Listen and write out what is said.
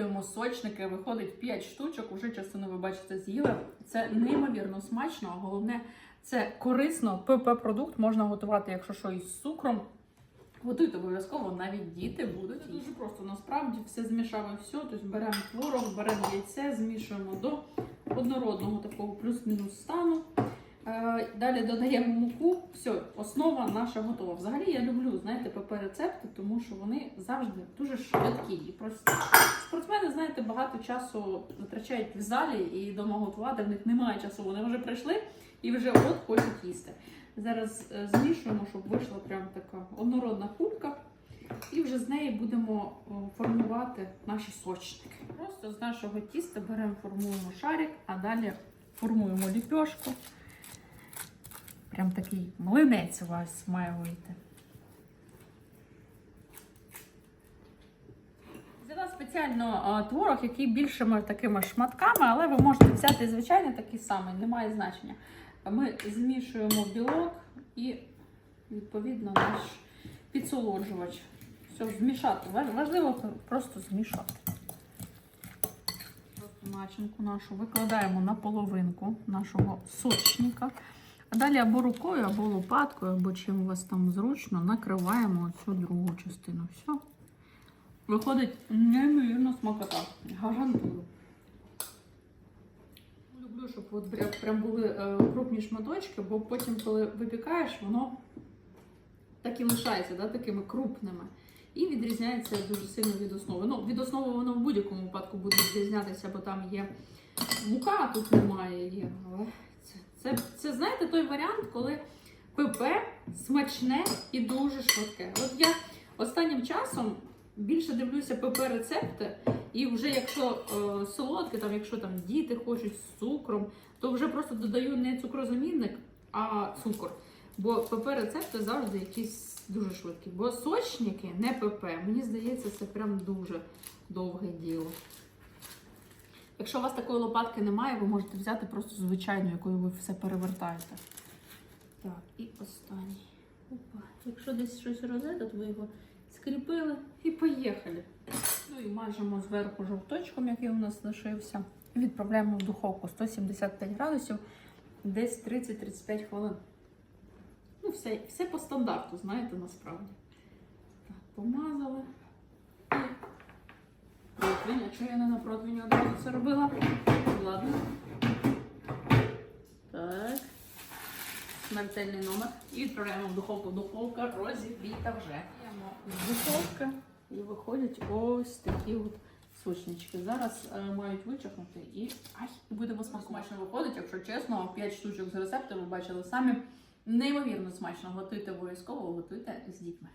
готуємо сочники, виходить 5 штучок, уже частину ви бачите з'їли. Це неймовірно смачно, а головне, це корисно. ПП-продукт можна готувати, якщо що, із цукром. Готуйте обов'язково, навіть діти будуть. Це дуже просто насправді все змішали все. Тобто беремо творог, беремо яйце, змішуємо до однородного такого плюс-мінус стану. Е, Далі додаємо муку. Все, основа наша готова. Взагалі я люблю, знаєте, ПП-рецепти, тому що вони завжди дуже швидкі і прості. Багато часу витрачають в залі і вдома готувати. В них немає часу. Вони вже прийшли і вже от хочуть їсти. Зараз е, змішуємо, щоб вийшла прям така однородна кулька. І вже з неї будемо формувати наші сочники. Просто з нашого тіста беремо, формуємо шарик, а далі формуємо ліпьошку. Прям такий млинець у вас має вийти. Спеціально творог, який більшими такими шматками, але ви можете взяти звичайно такий самий, немає значення. Ми змішуємо білок і, відповідно, наш підсолоджувач. Все, змішати. Важливо просто змішати. Просто начинку нашу викладаємо на половинку нашого сочника. А далі або рукою, або лопаткою, або чим у вас там зручно, накриваємо цю другу частину. Все. Виходить неймовірно смакота. Гарантую. Люблю, щоб от прям, були е, крупні шматочки, бо потім, коли випікаєш, воно так і лишається, да, такими крупними. І відрізняється дуже сильно від основи. Ну, від основи воно в будь-якому випадку буде відрізнятися, бо там є мука, а тут немає її. Але це, це, це, знаєте, той варіант, коли ПП смачне і дуже швидке. От я останнім часом більше дивлюся ПП-рецепти, і вже якщо е, солодке, там, якщо там діти хочуть з цукром, то вже просто додаю не цукрозамінник, а цукор. Бо ПП-рецепти завжди якісь дуже швидкі. Бо сочники, не ПП, мені здається, це прям дуже довге діло. Якщо у вас такої лопатки немає, ви можете взяти просто звичайну, якою ви все перевертаєте. Так, і останній. Опа. Якщо десь щось розете, то ви його скріпили і поїхали. Ну і мажемо зверху жовточком, який у нас лишився. Відправляємо в духовку 175 градусів, десь 30-35 хвилин. Ну, все, все по стандарту, знаєте, насправді. Так, помазали. І противень. А чого я не на противні одразу це робила? Ладно. Так. Смертельний номер. І відправляємо в духовку. Духовка розігріта вже. Духовка і виходять ось такі от сочнички. Зараз е, мають вичахнути і ай, будемо смачно виходить, якщо чесно, 5 штучок з рецепту ви бачили самі. Неймовірно смачно. Готуйте обов'язково, готуйте з дітьми.